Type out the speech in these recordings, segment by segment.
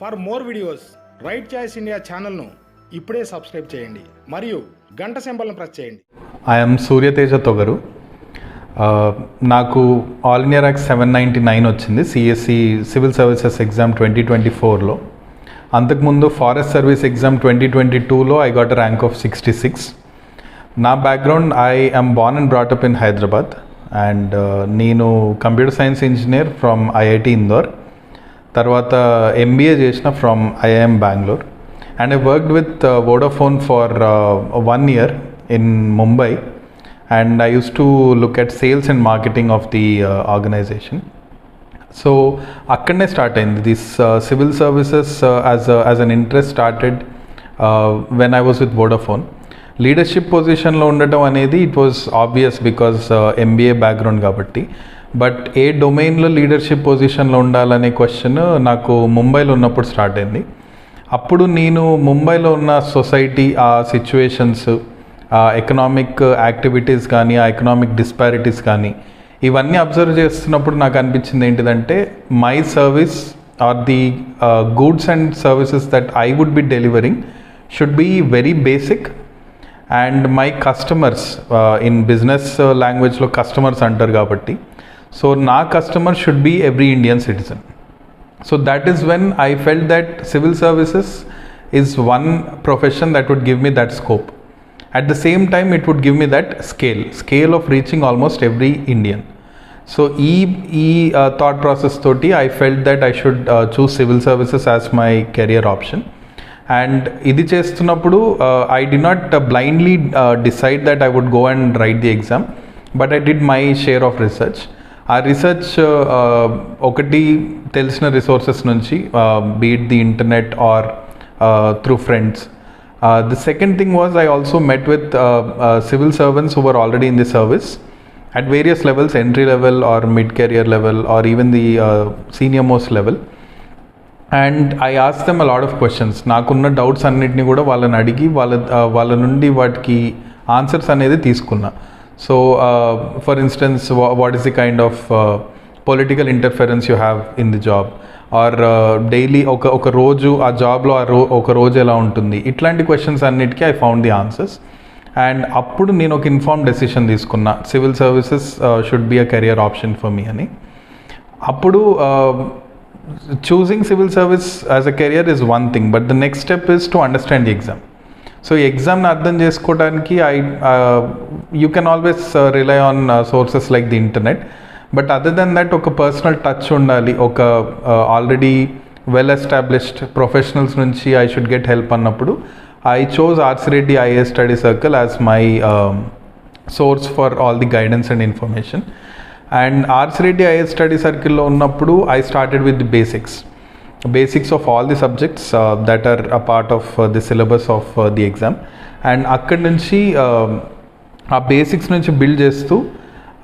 For more videos Right Choice India ఛానల్ను ఇప్పుడే subscribe చేయండి. మరియు గంట సింబల్ను ప్రెస్ చేయండి. ఐఎమ్ సూర్యతేజ తొగరు. నాకు all India rank seven ninety nine వచ్చింది CSC civil services exam twenty twenty ఫోర్లో. అంతకుముందు forest service exam twenty twenty టూలో I got rank of sixty six. నా background I am born and brought up in Hyderabad. And నేను computer science engineer from IIT Indore. తర్వాత MBA చేసిన from IIM Bengaluru and I worked with Vodafone for one year in Mumbai and I use to look at sales and marketing of the organisation so అక్కడనే start అయింది. This civil services as as an interest started when I was with Vodafone leadership పొజిషన్లో ఉండటం అనేది it was obvious because MBA background కాబట్టి. But ఏ డొమైన్లో leadership పొజిషన్లో ఉండాలనే question నాకు ముంబైలో ఉన్నప్పుడు స్టార్ట్ అయింది. అప్పుడు నేను ముంబైలో ఉన్న సొసైటీ ఆ సిచ్యువేషన్స్ ఆ ఎకనామిక్ యాక్టివిటీస్ కానీ ఆ ఎకనామిక్ డిస్పారిటీస్ కానీ ఇవన్నీ అబ్జర్వ్ చేస్తున్నప్పుడు నాకు అనిపించింది ఏంటిదంటే my service or the goods and services that I would be delivering should be very basic and my customers in business లాంగ్వేజ్లో కస్టమర్స్ అంటారు కాబట్టి సో నా customer should be every Indian citizen so that is when I felt that civil services is one profession that would give me that scope. At the same time, it would give me that scale, scale of reaching almost every Indian. So ఈ ఈ thought process తోటి I felt that I should choose civil services as my career option and ఇది చేస్తున్నప్పుడు I didn't blindly decide that I would go and write the exam but I did my share of research ఆ research uh, ఒకటి తెలిసిన resources నుంచి be it the internet or through friends the second thing was I also met with civil servants who are already in the service at various levels entry level or mid career level or even the uh, senior most level. And I ask them a lot of questions నాకున్న doubts అన్నిటిని కూడా వాళ్ళని అడిగి వాళ్ళ uh, వాళ్ళ నుండి వాటికి answers అనేది తీసుకున్నా. So for instance what is the kind of political interference you have in the job or daily ఒక ఒక రోజు ఆ జాబ్లో ఆ రో ఒక రోజు ఎలా ఉంటుంది? ఇట్లాంటి క్వశ్చన్స్ అన్నిటికీ I found the answers and అప్పుడు నేను ఒక ఇన్ఫార్మ్ డెసిషన్ తీసుకున్నా. Civil services should be a career option for me అని. అప్పుడు choosing civil service as a career is one thing but the next step is to understand the exam so ఎగ్జామ్ని అర్థం చేసుకోవడానికి I you can always rely on sources like the internet but other than that ఒక personal touch ఉండాలి. ఒక already well established professionals నుంచి I should get help అన్నప్పుడు I chose RC Reddy IAS Study Circle as my source for all the guidance and information and RC Reddy IAS study సర్కిల్లో ఉన్నప్పుడు I started with basics basics of all the subjects that are a part of the syllabus of the exam and అక్కడి నుంచి um, ఆ basics నుంచి build చేస్తూ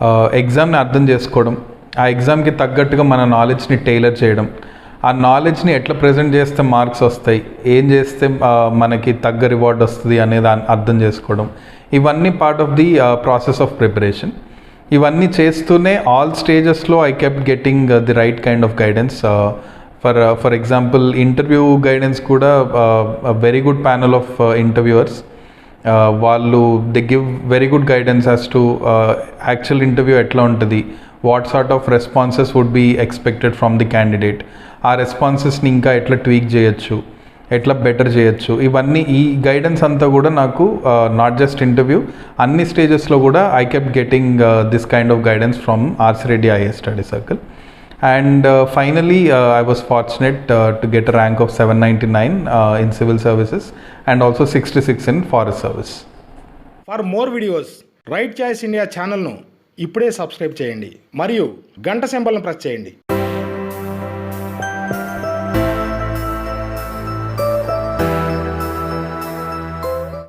uh, ఎగ్జామ్ని అర్థం చేసుకోవడం. ఆ ఎగ్జామ్కి తగ్గట్టుగా మన నాలెడ్జ్ని టైలర్ చేయడం. ఆ నాలెడ్జ్ని ఎట్లా ప్రజెంట్ చేస్తే మార్క్స్ వస్తాయి? ఏం చేస్తే మనకి తగ్గ రివార్డ్ వస్తుంది అనేది అర్థం చేసుకోవడం. ఇవన్నీ part of the process of preparation ఇవన్నీ చేస్తూనే ఆల్ స్టేజెస్లో I kept getting the right kind of guidance for for example interview guidance కూడా very good panel of interviewers వాళ్ళు the give very good guidance as to actual interview ఎట్లా ఉంటుంది what sort of responses would be expected from the candidate ఆ రెస్పాన్సెస్ని ఇంకా ఎట్లా tweak చేయొచ్చు ఎట్లా బెటర్ చేయొచ్చు. ఇవన్నీ ఈ గైడెన్స్ అంతా కూడా నాకు నాట్ జస్ట్ ఇంటర్వ్యూ అన్ని స్టేజెస్లో కూడా I kept getting this kind of guidance from RC Reddy IAS Study Circle and finally I was fortunate to get rank of seven ninety nine in civil services and also sixty six in forest service for more videos Right Choice India ఛానల్ను ఇప్పుడే subscribe చేయండి. మరియు గంట సింబల్ను press చేయండి.